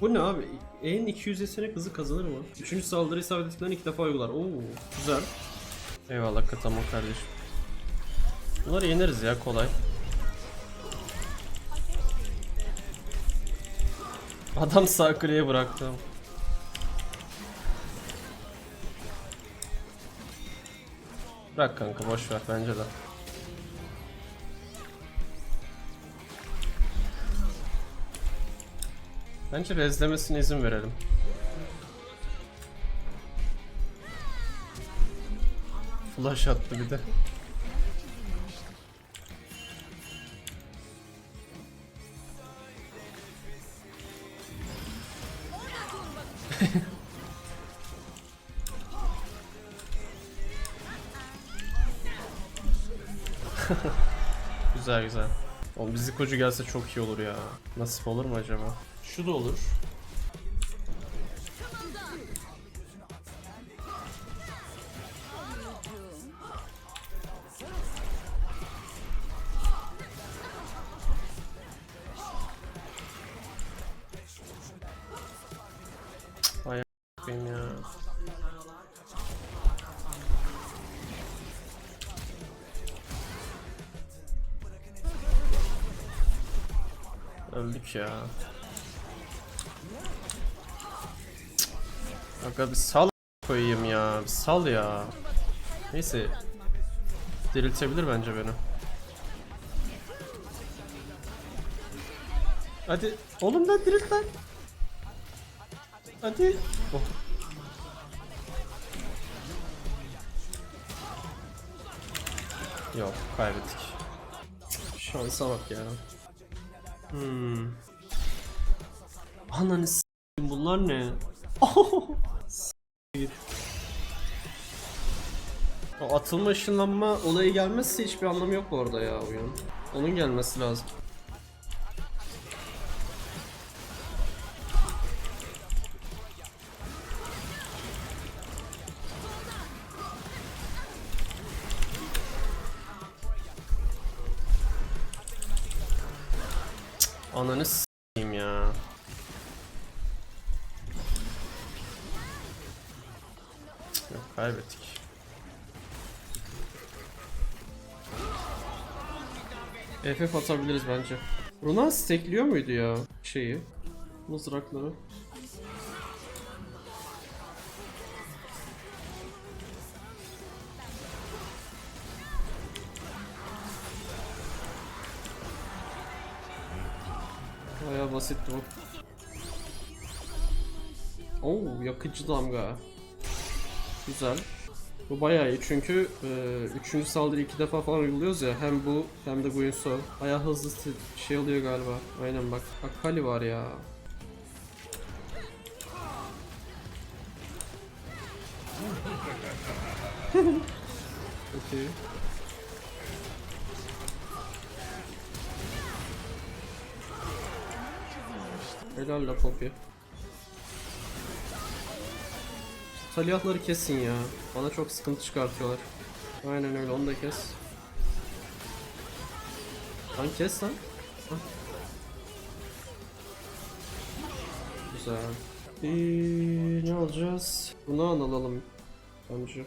Bu ne abi? En 200 yetenek hızı kazanır mı? Üçüncü saldırı isabet ettiklerini ilk defa uygular. Oo güzel. Eyvallah Katamo kardeşim. Bunları yeneriz ya kolay. Adam sağ kuleye bıraktı. Bırak kanka boş ver bence de. Bence rezlemesine izin verelim. Flash attı bir de. güzel güzel. O bizi kocu gelse çok iyi olur ya. Nasip olur mu acaba? Şu da olur. Ay a**ayım ya. Öldük. Aga bir sal koyayım ya. Bir sal ya. Neyse. Diriltebilir bence beni. Hadi. Oğlum lan dirilt lan. Hadi. Oh. Yok kaybettik. Şansa bak ya. Hmm. Ananı s**eyim, bunlar ne? O atılma ışınlanma olayı gelmezse hiçbir anlamı yok orada ya oyun. Onun gelmesi lazım. Ananı kaybettik. FF atabiliriz bence. Runa stekliyor muydu ya şeyi? Mızrakları. Baya basitti bu. Oo yakıcı damga. Güzel. Bu bayağı iyi çünkü e, üçüncü saldırı iki defa falan uyguluyoruz ya hem bu hem de Guinsoo. Bayağı hızlı şey oluyor galiba. Aynen bak. Akali var ya. Okey. Helal la Poppy. Salihları kesin ya. Bana çok sıkıntı çıkartıyorlar. Aynen öyle onu da kes. Lan kes lan. Hah. Güzel. Ee, ne alacağız? Bunu alalım. Bence.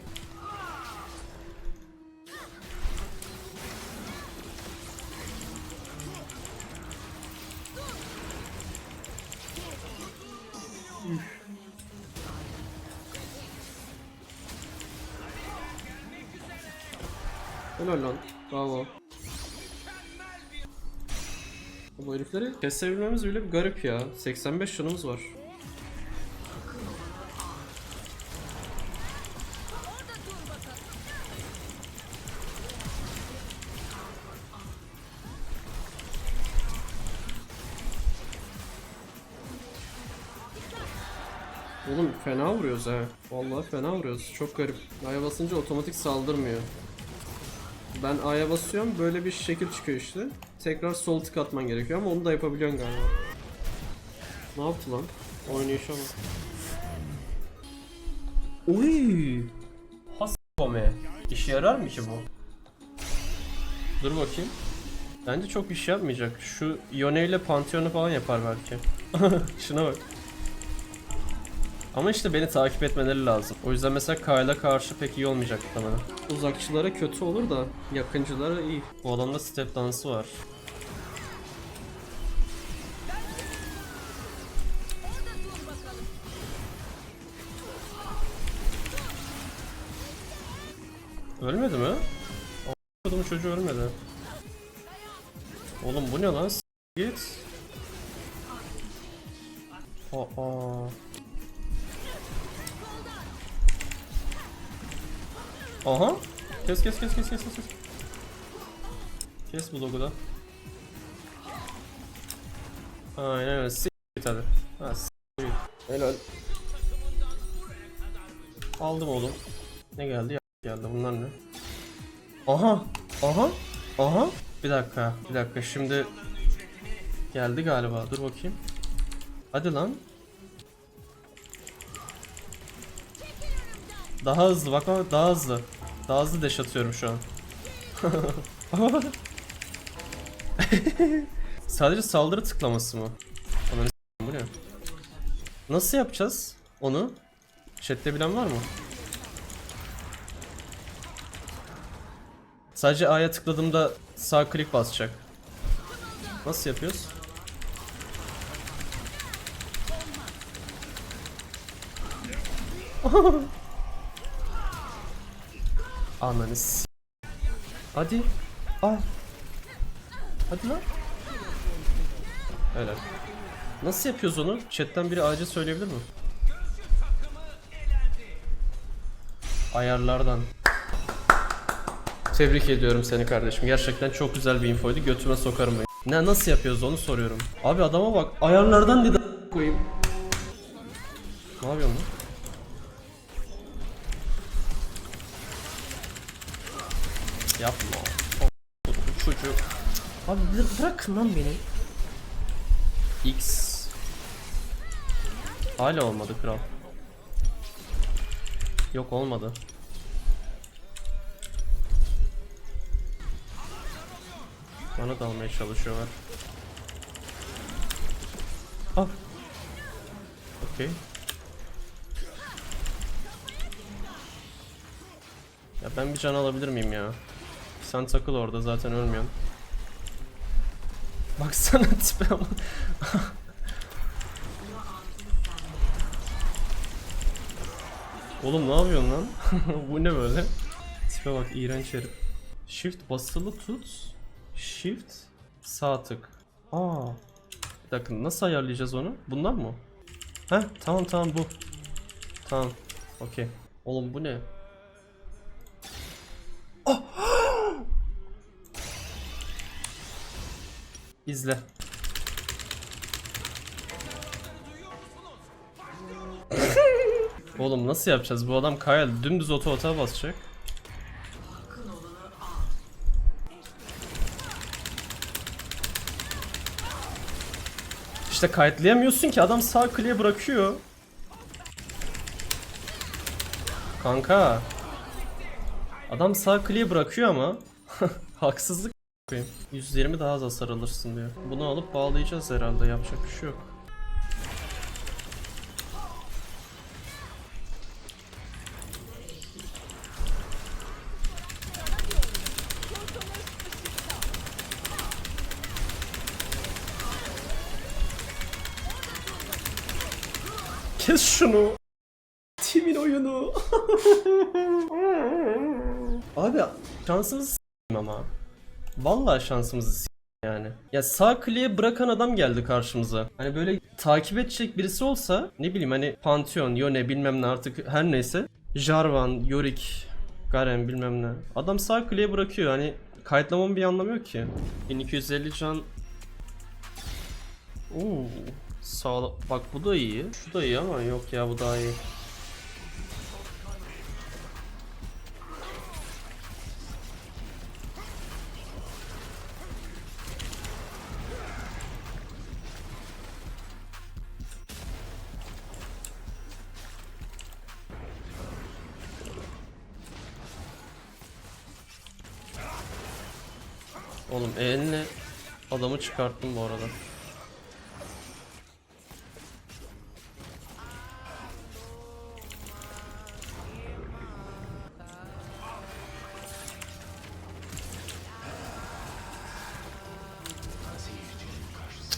Helal lan. Bravo. Bu herifleri kesebilmemiz bile bir garip ya. 85 canımız var. Oğlum fena vuruyoruz ha. Vallahi fena vuruyoruz. Çok garip. A'ya basınca otomatik saldırmıyor. Ben A'ya basıyorum böyle bir şekil çıkıyor işte. Tekrar sol tık atman gerekiyor ama onu da yapabiliyorsun galiba. Ne yaptı lan? Oynayışa bak. Uy! Has kome. İşe yarar mı ki bu? Dur bakayım. Bence çok iş yapmayacak. Şu Yone ile Pantheon'u falan yapar belki. Şuna bak. Ama işte beni takip etmeleri lazım. O yüzden mesela Kyle'a karşı pek iyi olmayacak muhtemelen. Uzakçılara kötü olur da yakıncılara iyi. Bu adamda step dansı var. Ölmedi mi? Adamın çocuğu ölmedi. Oğlum bu ne lan? S- Git. Aa. Aha. Kes kes kes kes kes kes. kes. Bu logo da. Aynen öyle. S git hadi. Ha s git. Helal. Aldım oğlum. Ne geldi? Ya geldi. Bunlar ne? Aha. Aha. Aha. Bir dakika. Bir dakika. Şimdi geldi galiba. Dur bakayım. Hadi lan. Daha hızlı bak bak daha hızlı. Daha hızlı deş atıyorum şu an. Sadece saldırı tıklaması mı? Bu ne? Nasıl yapacağız onu? Chat'te bilen var mı? Sadece A'ya tıkladığımda sağ klik basacak. Nasıl yapıyoruz? Ananı s- Hadi. Al. Hadi lan. Helal. Nasıl yapıyoruz onu? Chat'ten biri acil söyleyebilir mi? Ayarlardan. Tebrik ediyorum seni kardeşim. Gerçekten çok güzel bir infoydu. Götüme sokarım ben. Ne nasıl yapıyoruz onu soruyorum. Abi adama bak. Ayarlardan dedi koyayım. Ne yapıyorsun lan? Yapma. Çocuk. Abi bıra- bırakın lan beni. X. Hala olmadı kral. Yok olmadı. Bana dalmaya çalışıyorlar. Ah. Okey. Ya ben bir can alabilir miyim ya? Sen takıl orada zaten ölmüyorsun. Baksana tipe ama. Oğlum ne yapıyorsun lan? Bu ne böyle? Tipe bak iğrenç herif. Shift basılı tut. Shift sağ tık. Aa. Bir dakika nasıl ayarlayacağız onu? Bundan mı? Heh tamam tamam bu. Tamam. Okey. Oğlum bu ne? İzle. Oğlum nasıl yapacağız? Bu adam Kyle dümdüz oto ota basacak. İşte kayıtlayamıyorsun ki adam sağ kliğe bırakıyor. Kanka. Adam sağ kliğe bırakıyor ama. Haksızlık koyayım. 120 daha az hasar alırsın diyor. Bunu alıp bağlayacağız herhalde. Yapacak bir şey yok. Kes şunu. Timin oyunu. Abi ama. Vallahi şansımızı s**eyim yani. Ya sağ kliğe bırakan adam geldi karşımıza. Hani böyle takip edecek birisi olsa ne bileyim hani Pantheon, Yone bilmem ne artık her neyse. Jarvan, Yorick, Garen bilmem ne. Adam sağ kliğe bırakıyor hani kayıtlamamın bir anlamı yok ki. 1250 can Oo, sağ bak bu da iyi. Şu da iyi ama yok ya bu daha iyi. çıkarttım bu arada.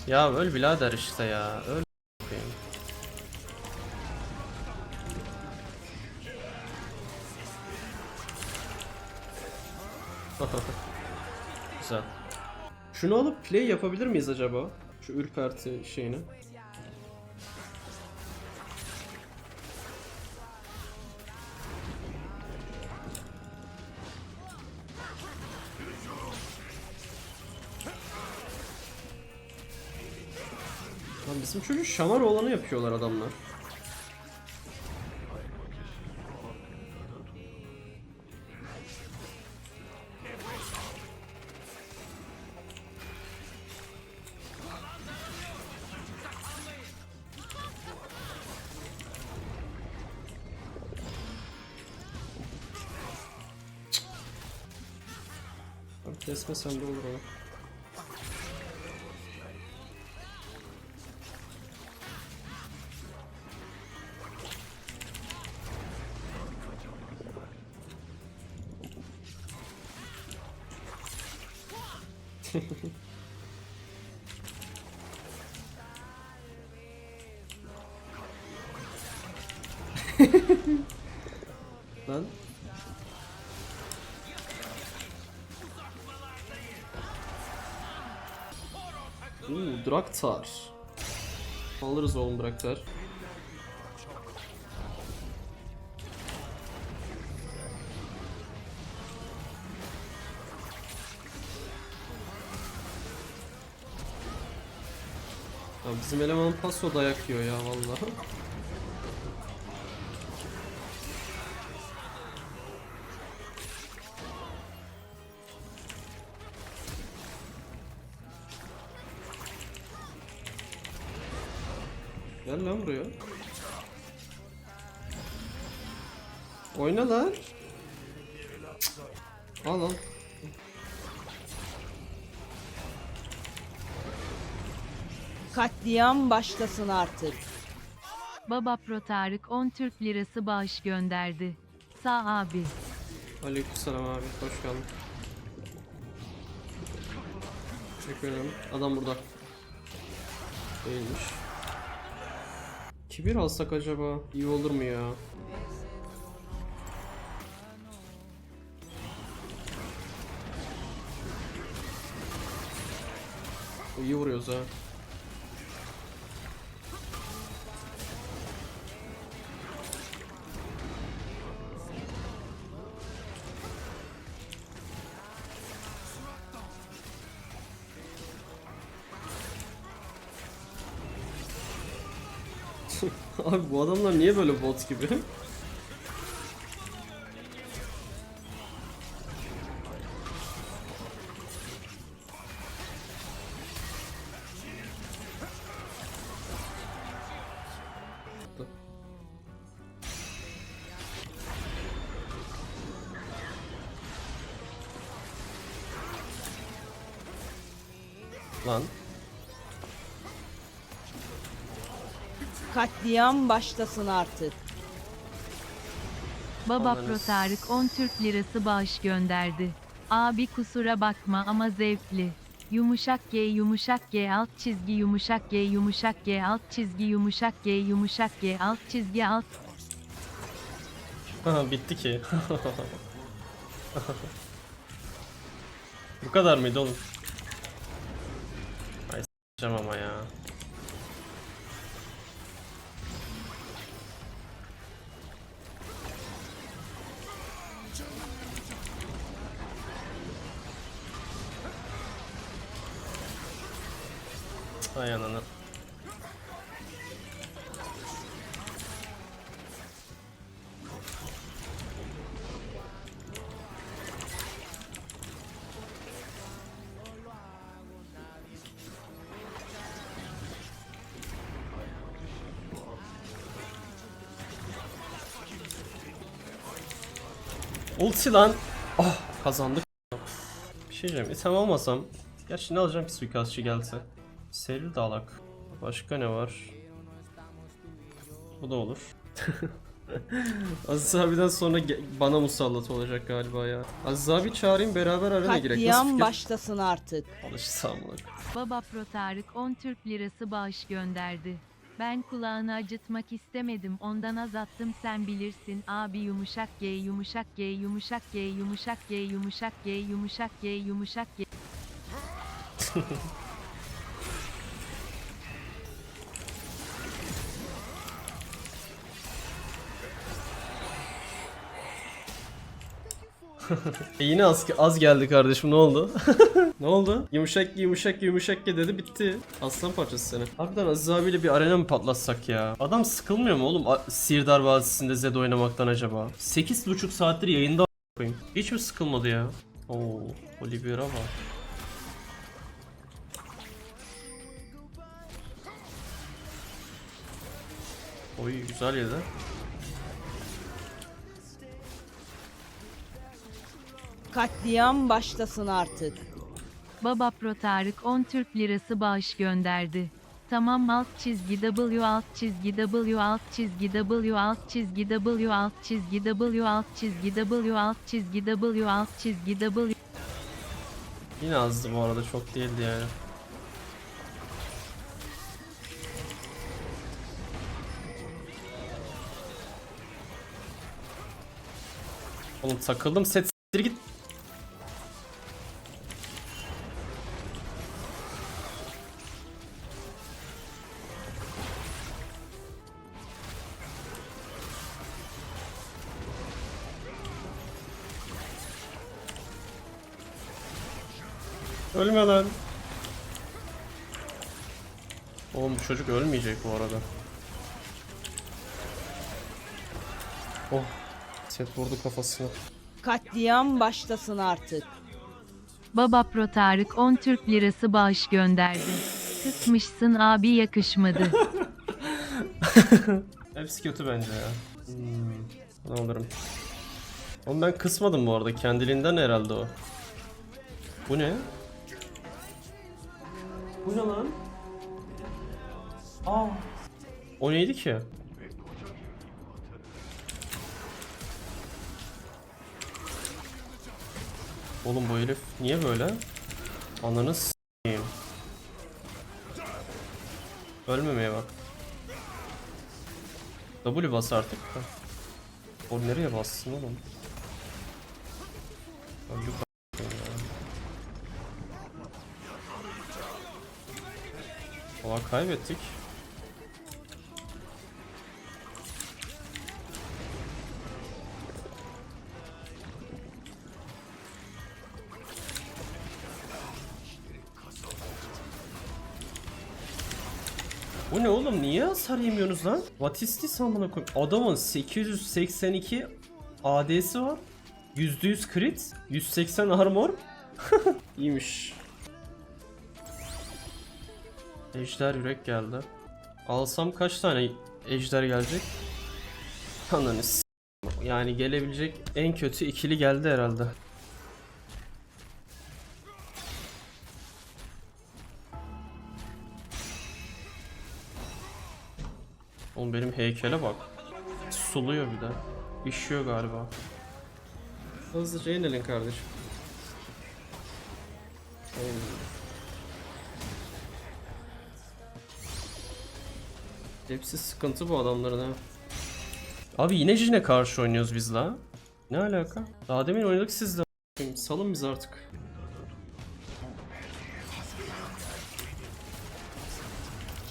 Ya öl birader işte ya. Öl. Şunu alıp play yapabilir miyiz acaba? Şu ürperti şeyini. Lan bizim çocuk şamar olanı yapıyorlar adamlar. Abi kesmesen de olur ama. Lan. Uuu Draktar. Alırız oğlum Draktar. Ya bizim eleman paso dayak yiyor ya vallahi. Gel lan buraya. Oyna lan. Al al. Katliam başlasın artık. Baba Pro Tarık 10 Türk Lirası bağış gönderdi. Sağ abi. Aleykümselam abi. Hoş geldin. Teşekkür ederim. Adam burada. Değilmiş. Kibir alsak acaba? İyi olur mu ya? İyi vuruyoruz ha. Abi bu adamlar niye böyle bot gibi? Lan. Katliam başlasın artık. Baba Ananı Pro s- Tarık 10 Türk Lirası bağış gönderdi. Abi kusura bakma ama zevkli. Yumuşak G yumuşak G alt çizgi yumuşak G yumuşak G alt çizgi yumuşak G yumuşak G alt çizgi alt Aha bitti ki. Bu kadar mıydı oğlum? Ay ananı. Ulti lan. Ah kazandık. Bir şey diyeceğim. İtem almasam. Gerçi ne alacağım ki suikastçı gelse. Seri dalak. Başka ne var? Bu da olur. Aziz abiden sonra bana musallat olacak galiba ya. Aziz abi çağırayım beraber arena girek. Katliam başlasın artık. Alışsam amına. Baba Pro Tarık 10 Türk lirası bağış gönderdi. Ben kulağını acıtmak istemedim ondan azalttım sen bilirsin abi yumuşak G yumuşak G yumuşak G yumuşak G yumuşak G yumuşak G yumuşak G E yine az, az geldi kardeşim ne oldu? ne oldu? Yumuşak yumuşak yumuşak dedi bitti. Aslan parçası seni. Harbiden Aziz abiyle bir arena mı patlatsak ya? Adam sıkılmıyor mu oğlum A- Sirdar Vadisi'nde Zed oynamaktan acaba? 8,5 saattir yayında koyayım. Hiç mi sıkılmadı ya? Oo, Oliveira var. Oy güzel yedi. Katliam başlasın artık. Baba Pro Tarık 10 Türk lirası bağış gönderdi. Tamam alt çizgi W alt çizgi W alt çizgi W alt çizgi W alt çizgi W alt çizgi W alt çizgi W alt çizgi W Yine azdı bu arada çok değildi yani. Oğlum takıldım set s**tir git. Oğlum bu çocuk ölmeyecek bu arada. Oh. Set vurdu kafasına. Katliam başlasın artık. Baba Pro Tarık 10 Türk lirası bağış gönderdi. Kısmışsın abi yakışmadı. Hepsi kötü bence ya. Hmm. Ne alırım. Oğlum ben kısmadım bu arada. Kendiliğinden herhalde o. Bu ne? Bu ne lan? Aa. O neydi ki? Oğlum bu herif niye böyle? Ananı s**eyim. Ölmemeye bak. W bas artık. O nereye bassın oğlum? Öldük. Valla kaybettik. Bu ne oğlum? Niye hasar yemiyorsunuz lan? What is this amına koyayım? Adamın 882 AD'si var. %100 crit, 180 armor. İyiymiş. Ejder yürek geldi. Alsam kaç tane ejder gelecek? Ananı Yani gelebilecek en kötü ikili geldi herhalde. Oğlum benim heykele bak. Suluyor bir de. İşiyor galiba. Hızlıca inelim kardeşim. Hepsi sıkıntı bu adamların ha. Abi yine Jin'e karşı oynuyoruz biz la. Ne alaka? Daha demin oynadık sizle. Salın biz artık.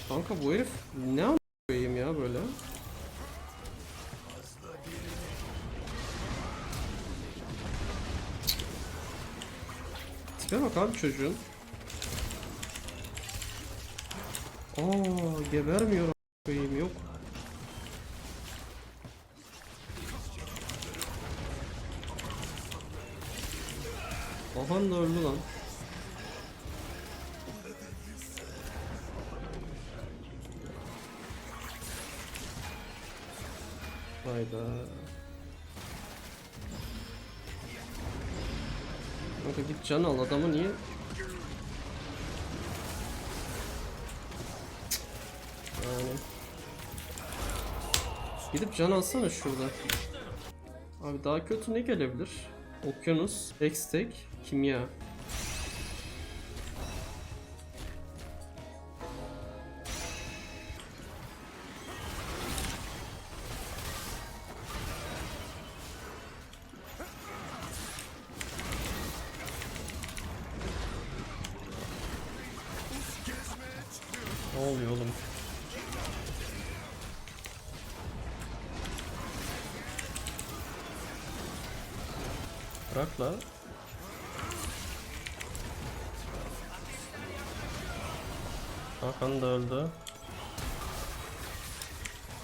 Kanka bu herif ne ya böyle? Tipe bak abi çocuğun. Aa gebermiyor a- koyayım yok. Ahan da öldü lan. Hayda. Kanka git can al adamı niye? Yani. Gidip can alsana şurada. Abi daha kötü ne gelebilir? Okyanus, Hextech, Kimya. Ne oluyor oğlum? Bırak la. Hakan da öldü.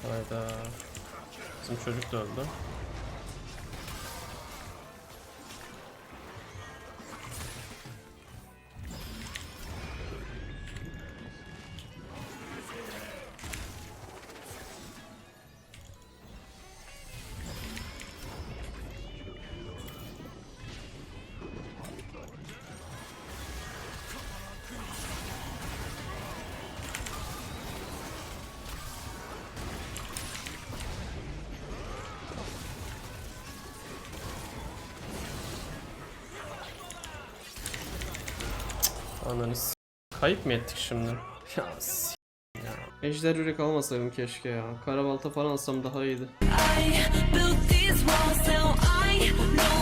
Hayda. Bizim çocuk da öldü. Ananı s- Kayıp mı ettik şimdi? Ya s- ya. Ejder yürek almasaydım keşke ya. Karabalta falan alsam daha iyiydi. I built these walls, now I know